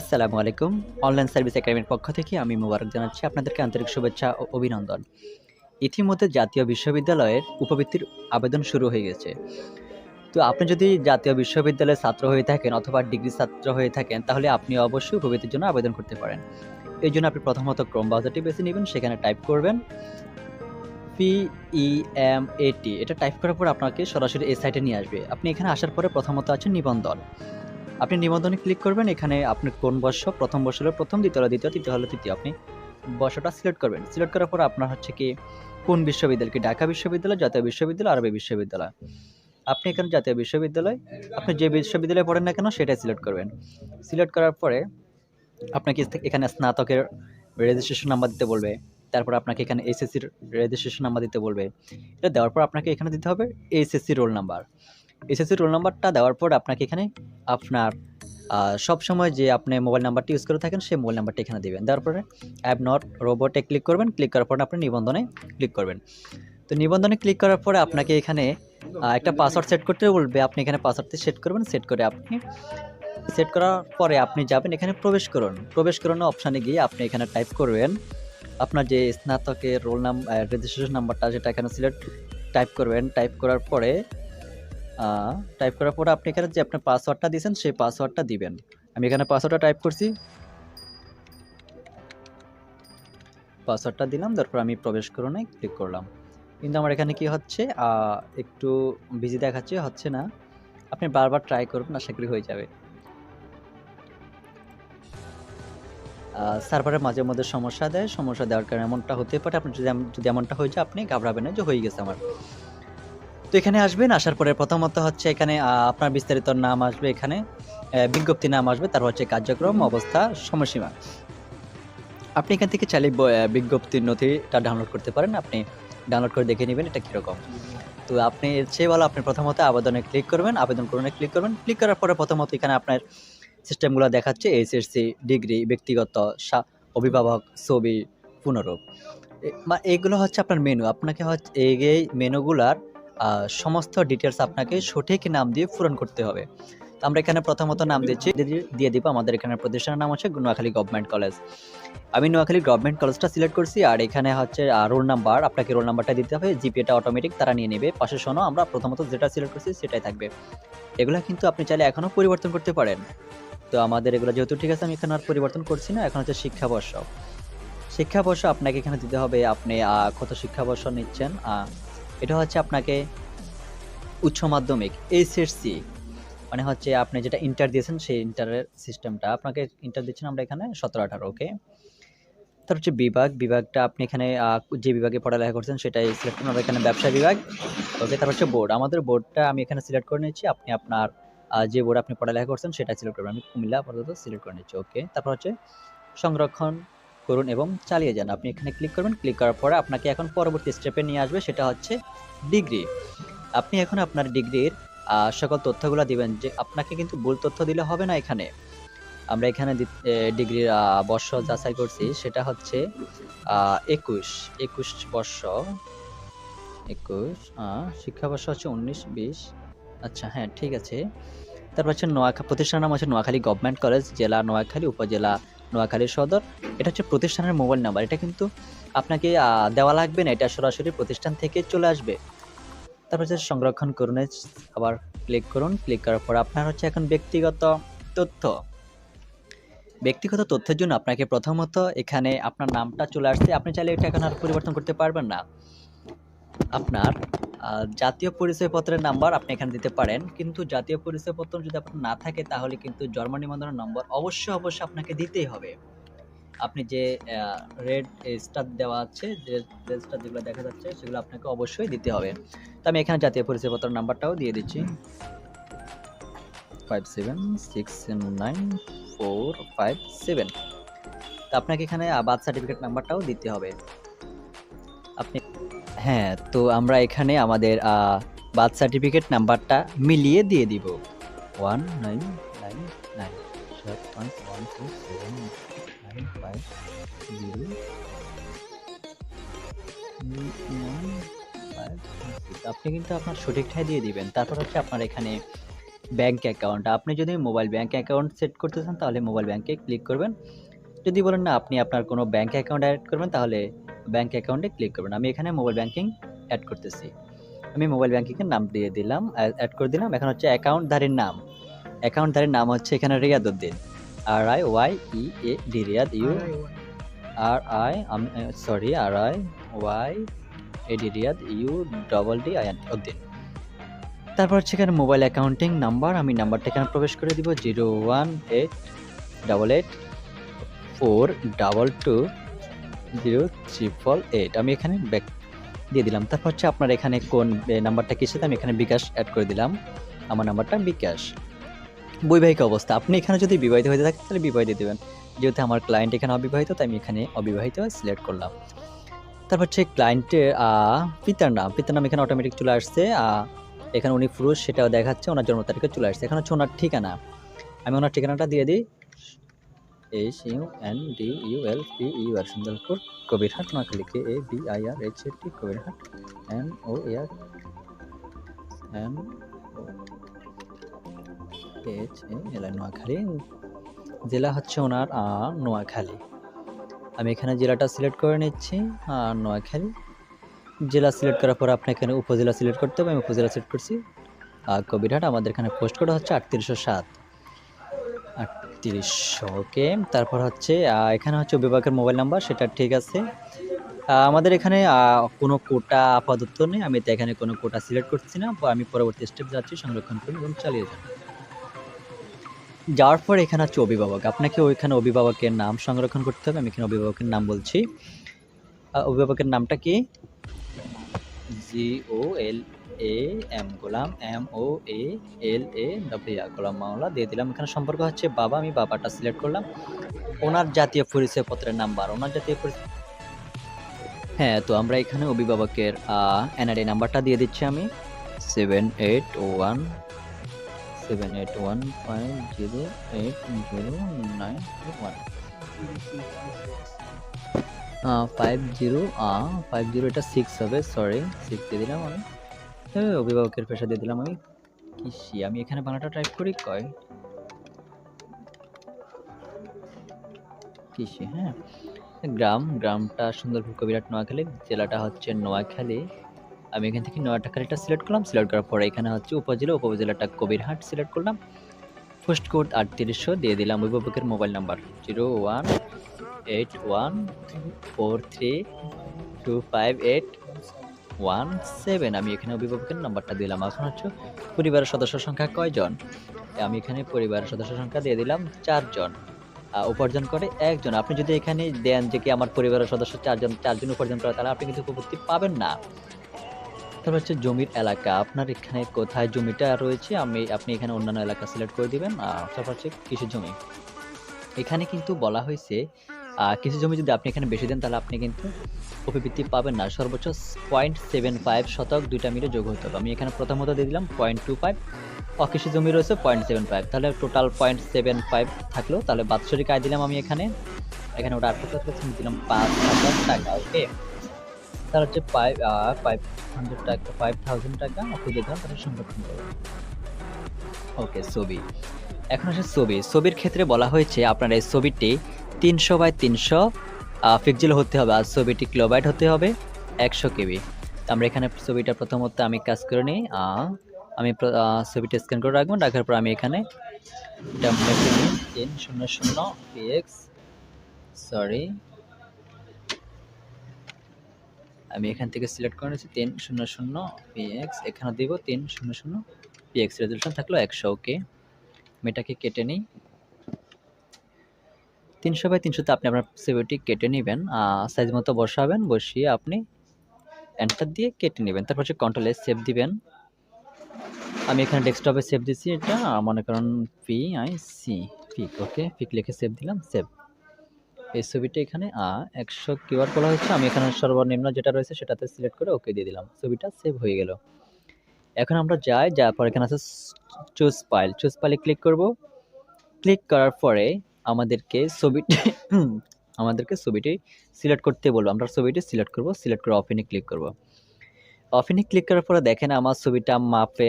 আসসালামু আলাইকুম। Online service একাডেমির পক্ষ থেকে আমি মোবারক জানাচ্ছি আপনাদেরকে আন্তরিক শুভেচ্ছা ও অভিনন্দন। ইতিমধ্যে জাতীয় বিশ্ববিদ্যালয়ের উপবৃত্তির আবেদন শুরু হয়ে গেছে। তো আপনি যদি জাতীয় বিশ্ববিদ্যালয়ের ছাত্র হয়ে থাকেন অথবা ডিগ্রি ছাত্র হয়ে থাকেন, তাহলে আপনি অবশ্যই উপবৃত্তির জন্য আবেদন করতে পারেন। এই জন্য আপনি প্রথমত ক্রোম ব্রাউজারটি বেছে নেবেন, সেখানে টাইপ করবেন পিই এম এটি এটা টাইপ করার পর আপনাকে সরাসরি এই সাইটে নিয়ে আসবে। আপনি এখানে আসার পরে প্রথমত আছে নিবন্ধন। আপনি নিবন্ধনে ক্লিক করবেন, এখানে আপনি কোন বর্ষ, প্রথম বর্ষ হলো প্রথম, দ্বিতীয় দ্বিতীয়, তৃতীয় হলো তৃতীয়। আপনি বর্ষটা সিলেক্ট করবেন। সিলেক্ট করার পর আপনার হচ্ছে কি, কোন বিশ্ববিদ্যালয়? কি ঢাকা বিশ্ববিদ্যালয়, জাতীয় বিশ্ববিদ্যালয়, আরবি বিশ্ববিদ্যালয়? আপনি এখানে জাতীয় বিশ্ববিদ্যালয়, আপনি যে বিশ্ববিদ্যালয়ে পড়েন না কেন, সেটাই সিলেক্ট করবেন। সিলেক্ট করার পরে আপনাকে এখানে স্নাতকের রেজিস্ট্রেশন নাম্বার দিতে বলবে। তারপর আপনাকে এখানে এসএসসির রেজিস্ট্রেশন নাম্বার দিতে বলবে। এটা দেওয়ার পর আপনাকে এখানে দিতে হবে SSC roll number SSC roll নাম্বারটা দেওয়ার পর আপনাকে এখানে আপনার সব সময় যে আপনি মোবাইল নাম্বারটি ইউজ করে থাকেন সেই মোবাইল নাম্বারটি এখানে দেবেন। দেওয়ার পরে অ্যাপ নট রোবটে ক্লিক করবেন। ক্লিক করার পরে আপনি নিবন্ধনে ক্লিক করবেন। তো নিবন্ধনে ক্লিক করার পরে আপনাকে এখানে একটা পাসওয়ার্ড সেট করতে বলবে। আপনি এখানে পাসওয়ার্ডটি সেট করবেন। সেট করে আপনি সেট করার পরে আপনি যাবেন এখানে প্রবেশ করুন। প্রবেশ করুন অপশানে গিয়ে আপনি এখানে টাইপ করবেন। আপনার যে স্নাতকের রোল নাম রেজিস্ট্রেশন নাম্বারটা যেটা এখানে সিলেক্ট টাইপ করবেন। টাইপ করার পরে টাইপ করার পরে আপনি এখানে যে আপনার পাসওয়ার্ডটা দিয়েছেন, সেই পাসওয়ার্ডটা দিবেন। আমি এখানে পাসওয়ার্ডটা টাইপ করছি। পাসওয়ার্ডটা দিলাম, তারপর আমি প্রবেশ করুনে ক্লিক করলাম। কিন্তু আমার এখানে কি হচ্ছে একটু বিজি দেখাচ্ছে, হচ্ছে না। আপনি বারবার ট্রাই করবেন, আশা করি হয়ে যাবে। সার্ভারের মাঝে মধ্যে সমস্যা দেয়, সমস্যা দেওয়ার কারণে এমনটা হতে পারে। আপনি যদি যদি এমনটা হয়ে যায়, আপনি ঘাবড়াবেন না যে হয়ে গেছে আমার। তো এখানে আসবেন আসার পরে প্রথমত হচ্ছে এখানে আপনার বিস্তারিত নাম আসবে এখানে বিজ্ঞপ্তি নাম আসবে তারপর হচ্ছে কার্যক্রম অবস্থা সময়সীমা। আপনি এখান থেকে চাইলে বিজ্ঞপ্তির নথিটা ডাউনলোড করতে পারেন আপনি ডাউনলোড করে দেখে নেবেন এটা কীরকম। তো আপনি এর চেয়ে ভালো আপনি প্রথমত আবেদনে ক্লিক করবেন আবেদন করুনে ক্লিক করবেন ক্লিক করার পরে প্রথমত এখানে আপনার সিস্টেমগুলো দেখাচ্ছে এইচএসসি ডিগ্রি ব্যক্তিগত অভিভাবক ছবি পুনরূপ। এইগুলো হচ্ছে আপনার মেনু আপনাকে হচ্ছে এই মেনুগুলার সমস্ত ডিটেলস আপনাকে সঠিক নাম দিয়ে পূরণ করতে হবে। তো আমরা এখানে প্রথমত নাম দিচ্ছি, দিয়ে- দিব আমাদের এখানে প্রতিষ্ঠানের নাম হচ্ছে নোয়াখালী গভর্নমেন্ট কলেজ আমি নোয়াখালী গভর্নমেন্ট কলেজটা সিলেক্ট করছি, আর এখানে হচ্ছে রোল নাম্বার আপনাকে রোল নাম্বারটা দিতে হবে জিপিএটা অটোমেটিক তারা নিয়ে নেবে। পাশে শোনো, আমরা প্রথমত যেটা সিলেক্ট করছি সেটাই থাকবে। এগুলো কিন্তু আপনি চাইলে এখনও পরিবর্তন করতে পারেন। তো আমাদের এগুলো যেহেতু ঠিক আছে, আমি এখানে আর পরিবর্তন করছি না, এখন হচ্ছে শিক্ষাবর্ষ। শিক্ষাবর্ষ আপনাকে এখানে দিতে হবে, আপনি কত শিক্ষাবর্ষ নিচ্ছেন এটা হচ্ছে আপনাকে উচ্চ মাধ্যমিক এইচএসসি মানে হচ্ছে আপনি যেটা ইন্টার দিয়েছেন, সেই ইন্টারের সিস্টেমটা আপনাকে ইন্টার দিচ্ছেন আমরা এখানে সতেরো আঠারো ওকে তার হচ্ছে বিভাগ। বিভাগটা আপনি এখানে যে বিভাগে পড়ালেখা করছেন, সেটাই সিলেক্ট করুন। আমরা এখানে ব্যবসা বিভাগ ওকে তারপর হচ্ছে বোর্ড আমাদের বোর্ডটা আমি এখানে সিলেক্ট করে নিচ্ছি আপনি আপনার যে বোর্ড আপনি পড়ালেখা করছেন সেটা সিলেক্ট করবেন। আমি কুমিল্লা আপাতত সিলেক্ট করে নিচ্ছি ওকে তারপর হচ্ছে সংরক্ষণ করুন এবং চালিয়ে যান। আপনি এখানে ক্লিক করবেন। ক্লিক করার পরে আপনাকে এখন পরবর্তী স্টেপে নিয়ে আসবে। সেটা হচ্ছে ডিগ্রি আপনি এখন আপনার ডিগ্রির সকল তথ্যগুলো দিবেন যে আপনাকে কিন্তু ভুল তথ্য দিলে হবে না এখানে। আমরা এখানে ডিগ্রির বর্ষ যাচাই করছি। সেটা হচ্ছে একুশ। একুশ বর্ষ। একুশ শিক্ষাবর্ষ হচ্ছে উনিশ, বিশ। আচ্ছা হ্যাঁ ঠিক আছে। তারপর হচ্ছে নোয়াখা প্রতিষ্ঠানের নাম হচ্ছে নোয়াখালী গভর্নমেন্ট কলেজ, জেলা নোয়াখালী, উপজেলা নোয়াখালী সদর, এটা হচ্ছে প্রতিষ্ঠানের মোবাইল নাম্বার। এটা কিন্তু আপনাকে দেওয়া লাগবে না, এটা সরাসরি প্রতিষ্ঠান থেকে চলে আসবে। তারপর হচ্ছে সংরক্ষণ করুন আবার ক্লিক করুন ক্লিক করার পর আপনার হচ্ছে এখন ব্যক্তিগত তথ্য। ব্যক্তিগত তথ্যের জন্য আপনাকে প্রথমত এখানে আপনার নামটা চলে আসছে। আপনি চাইলে এটা এখন আর পরিবর্তন করতে পারবেন না। আপনার জাতীয় পরিচয়পত্রের নাম্বার আপনি এখানে দিতে পারেন। কিন্তু জাতীয় পরিচয়পত্র যদি আপনার না থাকে, তাহলে কিন্তু জন্ম নিবন্ধনের নম্বর অবশ্যই অবশ্যই আপনাকে দিতেই হবে। আপনি যে রেড স্টার দেওয়া আছে, যে রেড স্টার যেগুলো দেখা যাচ্ছে, সেগুলো আপনাকে অবশ্যই দিতে হবে। তো আমি এখানে জাতীয় পরিচয়পত্র নাম্বারটাও দিয়ে দিচ্ছি। Five seven six nine four five seven তো আপনাকে এখানে বার্থ সার্টিফিকেট নাম্বারটাও দিতে হবে। আপনি হ্যাঁ তো আমরা এখানে আমাদের বার্থ সার্টিফিকেট নাম্বারটা মিলিয়ে দিয়ে দিব। One nine nine nine one two seven nine five zero আপনি কিন্তু আপনার সঠিকটাই দিয়ে দিবেন। তারপর হচ্ছে আপনার এখানে ব্যাঙ্ক অ্যাকাউন্ট আপনি যদি মোবাইল ব্যাঙ্ক অ্যাকাউন্ট সেট করতে চান তাহলে মোবাইল ব্যাঙ্কে ক্লিক করবেন। যদি বলেন না, আপনি আপনার কোনো ব্যাঙ্ক অ্যাকাউন্ট অ্যাড করবেন, তাহলে ব্যাঙ্ক অ্যাকাউন্টে ক্লিক করবেন। আমি এখানে মোবাইল ব্যাঙ্কিং অ্যাড করতেছি। আমি মোবাইল ব্যাঙ্কিংয়ের নাম দিয়ে দিলাম অ্যাড করে দিলাম। এখন হচ্ছে অ্যাকাউন্টধারীর নাম। অ্যাকাউন্টধারীর নাম হচ্ছে এখানে Riyad Uddin. R I Y E A D Riyad U R I sorry R I Y A D Riyad U double D I Uddin. তারপর হচ্ছে এখানে মোবাইল অ্যাকাউন্টিং নাম্বার আমি নাম্বারটা এখানে প্রবেশ করে দিব, zero one eight, double eight four double two zero triple eight আমি এখানে ব্যাক দিয়ে দিলাম। তারপর হচ্ছে আপনার এখানে কোন নাম্বারটা কিসেতে আমি এখানে বিকাশ অ্যাড করে দিলাম। আমার নাম্বারটা বিকাশ। বৈবাহিক অবস্থা। আপনি এখানে যদি বিবাহিত হয়ে থাকেন, তাহলে বিবাহিত দেবেন। যেহেতু আমার ক্লায়েন্ট এখানে অবিবাহিত, তাই আমি এখানে অবিবাহিত সিলেক্ট করলাম। তারপর হচ্ছে ক্লায়েন্টের পিতার নাম। পিতার নাম এখানে অটোমেটিক চলে আসছে। এখানে উনি পুরুষ, সেটাও দেখাচ্ছে, ওনার জন্ম তারিখে চলে আসছে। এখানে হচ্ছে ওনার ঠিকানা। আমি ওনার ঠিকানাটা দিয়ে দিই। H U N D U L P U R Sundarpur Kabirhat Noakhali K A B I R H A T Kabirhat N O R O H A L Noakhali জেলা হচ্ছে ওনার নোয়াখালী। আমি এখানে জেলাটা সিলেক্ট করে নিচ্ছি আর নোয়াখালী। জেলা সিলেক্ট করার পর আপনি এখানে উপজেলা সিলেক্ট করতে হবে, আমি উপজেলা সিলেক্ট করছি। আর কবিরহাট আমাদের এখানে পোস্ট কোড হচ্ছে আটত্রিশশো সাত। আটত্রিশশো ওকে, তারপর হচ্ছে এখানে হচ্ছে বিভাগের মোবাইল নাম্বার, সেটা ঠিক আছে। আমাদের এখানে কোনো কোটা আপাতত নেই, আমি তো এখানে কোনো কোটা সিলেক্ট করছি না আমি পরবর্তী স্টেপ যাচ্ছি, সংরক্ষণ করি এবং চালিয়ে যান। যাওয়ার পর এখানে হচ্ছে অভিভাবক, আপনাকে ওইখানে অভিভাবকের নাম সংরক্ষণ করতে হবে, আমি এখানে অভিভাবকের নাম বলছি। অভিভাবকের নামটা কি? G O L A M Golam M O A L A W Golam Mawla, দিয়ে দিলাম। এখানে সম্পর্ক হচ্ছে বাবা, আমি বাবাটা সিলেক্ট করলাম। ওনার জাতীয় পরিচয়পত্রের নাম্বার ওনার জাতীয় পরিচয় হ্যাঁ তো আমরা এখানে অভিভাবকের এনআরআই নাম্বারটা দিয়ে দিচ্ছি আমি। Seven eight one seven eight one five zero eight zero nine one five zero five zero এটা সিক্স হবে সরি সিক্স দিয়ে দিলাম আমি। এ, অভিভাবকের পেশা দিয়ে দিলাম আমি কৃষি। আমি এখানে বাংলাটা টাইপ করি কয়? কৃষি হ্যাঁ। গ্রাম গ্রামটা সুন্দরপুর কবিরাট নোয়াখালী জেলাটা হচ্ছে নোয়াখালী। আমি এখান থেকে নোয়াখালীটা সিলেক্ট করলাম সিলেক্ট করার পরে এখানে হচ্ছে উপজেলা উপজেলাটা কবিরহাট সিলেক্ট করলাম। পোস্ট কোড আটত্রিশশো দিয়ে দিলাম অভিভাবকের mobile number zero one eight one four three two five eight one seven আমি এখানে অভিভাবকের নাম্বারটা দিলাম। এখন হচ্ছে পরিবারের সদস্য সংখ্যা কয়জন? আমি এখানে পরিবারের সদস্য সংখ্যা দিয়ে দিলাম চারজন। উপার্জন করে একজন। আপনি যদি এখানে দেন যে কি আমার পরিবারের সদস্য চারজন চারজন উপার্জন করে, তাহলে আপনি কিন্তু উপভোক্তি পাবেন না। তারপর হচ্ছে জমির এলাকা। আপনার এখানে কোথায় জমিটা রয়েছে? আমি, আপনি এখানে অন্যান্য এলাকা সিলেক্ট করে দিবেন। তারপর হচ্ছে কৃষি জমি। এখানে কিন্তু বলা হয়েছে কৃষি জমি যদি আপনি এখানে বেশি দেন, তাহলে আপনি কিন্তু অভিবৃদ্ধি পাবেন না। সর্বোচ্চ পয়েন্ট সেভেন ফাইভ শতক দুইটা মিলে যোগ হতে হবে। আমি এখানে প্রথমত দিয়ে দিলাম পয়েন্ট টু ফাইভ অকৃষি জমি রয়েছে পয়েন্ট সেভেন ফাইভ তাহলে টোটাল পয়েন্ট সেভেন ফাইভ থাকল। তাহলে বাৎসরিক আয় দিলাম আমি এখানে। এখানে ওটা আটশো টাকা দিলাম পাঁচ হাজার টাকা ওকে তার হচ্ছে ফাইভ ফাইভ হান্ড্রেড টাকা ফাইভ থাউজেন্ড টাকা ওকে দিলাম, তাহলে সংরক্ষণ করব ওকে ছবি। এখন আসে ছবি। ছবির ক্ষেত্রে বলা হয়েছে, আপনার এই ছবিটি তিনশো বাই তিনশো পিক্সেল হতে হবে। আর ছবিটি কিলোবাইট হতে হবে একশো কেবি। আমরা এখানে ছবিটা প্রথমত আমি কাজ করে নিই। আমি ছবিটা স্ক্যান করে রাখব। রাখার পর আমি এখানে তিন শূন্য শূন্য পিএক্স সরি আমি এখান থেকে সিলেক্ট করে নিয়েছি তিন শূন্য শূন্য পিএক্স এখানে দিব তিন শূন্য শূন্য পিএক্স রেজলিউশন থাকল একশো ওকে আমি এটাকে কেটে নিই। তিনশো বাই তিনশোতে আপনি আপনার সিভিটি কেটে নেবেন সাইজ মতো বসাবেন, বসিয়ে আপনি এন্টার দিয়ে কেটে নেবেন। তারপর হচ্ছে কন্ট্রোলে সেভ দিবেন। আমি এখানে ডেস্কটপে সেভ দিচ্ছি এটা মনে করেন P I C pick okay pick লিখে সেভ দিলাম সেভ এই ছবিটা এখানে একশো কিউআর বলা হয়েছে। আমি এখানে সর্বনিম্ন যেটা রয়েছে সেটাতে সিলেক্ট করে ওকে দিয়ে দিলাম। ছবিটা সেভ হয়ে গেল। এখন আমরা যাই, যাওয়ার পর এখানে আছে চুজ ফাইল চুজ ফাইলে ক্লিক করব। ক্লিক করার পরে আমাদেরকে ছবিটি আমাদেরকে ছবিটি সিলেক্ট করতে বলব আমরা ছবিটি সিলেক্ট করব সিলেক্ট করে অফিনে ক্লিক করব অফিনে ক্লিক করার পরে দেখেন আমার ছবিটা মাপে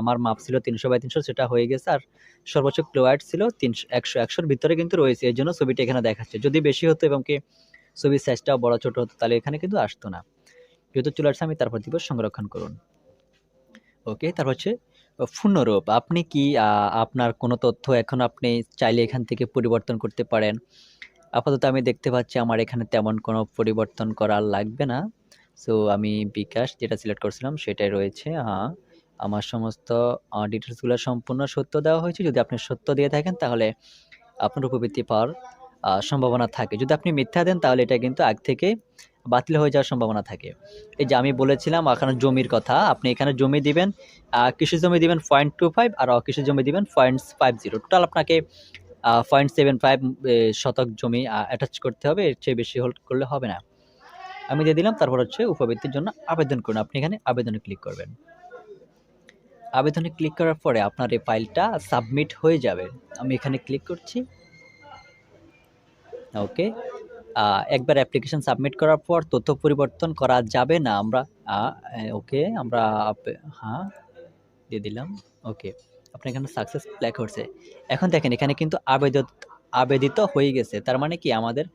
আমার মাপ ছিল ৩০০ বাই ৩০০ সেটা হয়ে গেছে। আর সর্বোচ্চ ক্লিয়ার ছিল তিনশো একশো একশোর ভিতরে কিন্তু রয়েছে। এই জন্য ছবিটা এখানে দেখাচ্ছে। যদি বেশি হতো এবং কি ছবির সাইজটাও বড় ছোট হতো তাহলে এখানে কিন্তু আসতো না। যেহেতু চলে আসছে আমি তারপর দিব সংরক্ষণ করুন। ওকে, তারপর হচ্ছে পূর্ণরূপ। আপনি কি আপনার কোনো তথ্য এখন আপনি চাইলে এখান থেকে পরিবর্তন করতে পারেন। আপাতত আমি দেখতে পাচ্ছি আমার এখানে তেমন কোনো পরিবর্তন করা লাগবে না। সো, আমি বিকাশ যেটা সিলেক্ট করছিলাম সেটাই রয়েছে। হ্যাঁ আমার সমস্ত ডিটেলসগুলো সম্পূর্ণ সত্য দেওয়া হয়েছে। যদি আপনি সত্য দিয়ে থাকেন তাহলে আপনার উপবৃত্তি পাওয়ার সম্ভাবনা থাকে। যদি আপনি মিথ্যা দেন তাহলে এটা কিন্তু আগ থেকে বাতিল হয়ে যাওয়ার সম্ভাবনা থাকে। এই যে আমি বলেছিলাম এখানে জমির কথা। আপনি এখানে জমি দিবেন, কৃষি জমি দিবেন 0.25 আর অকৃষি জমি দিবেন 0.50 টোটাল আপনাকে আ 0.75 এ শতক জমি অ্যাটাচ করতে হবে। এর চেয়ে বেশি হোল্ড করলে হবে না। আমি দিয়ে দিলাম তারপর হচ্ছে উপবৃত্তির জন্য আবেদন করুন। আপনি এখানে আবেদনে ক্লিক করবেন। আবেদনে ক্লিক করার পরে আপনার এই ফাইলটা সাবমিট হয়ে যাবে। আমি এখানে ক্লিক করছি। ওকে। একবার অ্যাপ্লিকেশন সাবমিট করার পর তথ্য পরিবর্তন করা যাবে না। আমরা ওকে আমরা হ্যাঁ, দিয়ে দিলাম। ওকে। আপনার এখানে সাকসেস লেখা উঠছে। এখন দেখেন এখানে কিন্তু আবেদত আবেদিত হয়ে গেছে। তার মানে কি আমাদের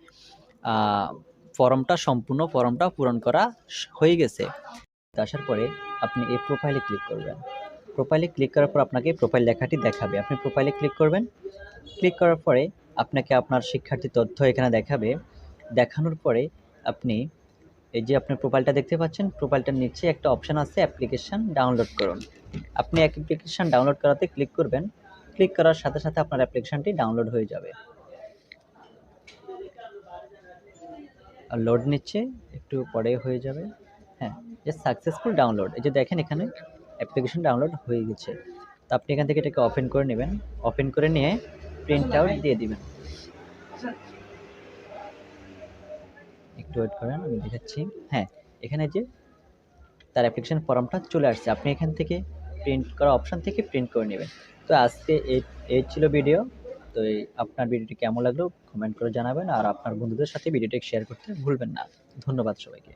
ফর্মটা সম্পূর্ণ ফর্মটা পূরণ করা হয়ে গেছে। আসার পরে আপনি এই প্রোফাইলে ক্লিক করবেন। প্রোফাইলে ক্লিক করার পর আপনাকে প্রোফাইল লেখাটি দেখাবে। আপনি প্রোফাইলে ক্লিক করবেন। ক্লিক করার পরে আপনাকে আপনার শিক্ষার্থী তথ্য এখানে দেখাবে। দেখানোর পরে আপনি এই যে আপনার প্রোফাইলটা দেখতে পাচ্ছেন, প্রোফাইলটার নিচে একটা অপশন আছে অ্যাপ্লিকেশন ডাউনলোড করুন। আপনি অ্যাপ্লিকেশন ডাউনলোড করাতে ক্লিক করবেন। ক্লিক করার সাথে, সাথে আপনার অ্যাপ্লিকেশনটি ডাউনলোড হয়ে যাবে। লোড নিচ্ছে, একটু পরে হয়ে যাবে। হ্যাঁ, জাস্ট সাকসেসফুল ডাউনলোড। এই যে দেখেন এখানে অ্যাপ্লিকেশন ডাউনলোড হয়ে গেছে। তো আপনি এখান থেকে এটাকে ওপেন করে নিবেন। ওপেন করে নিয়ে প্রিন্ট আউট দিয়ে দিবেন। একটু ওয়েট করেন আমি দেখাচ্ছি। হ্যাঁ, এখানে যে তার অ্যাপ্লিকেশন ফর্মটা চলে আসছে। আপনি এখান থেকে প্রিন্ট করা অপশান থেকে প্রিন্ট করে নেবেন তো আজকে এই ছিল ভিডিও। তো আপনার ভিডিওটি কেমন লাগল কমেন্ট করে জানাবেন। আর আপনার বন্ধুদের সাথে ভিডিওটি শেয়ার করতে ভুলবেন না। ধন্যবাদ সবাইকে।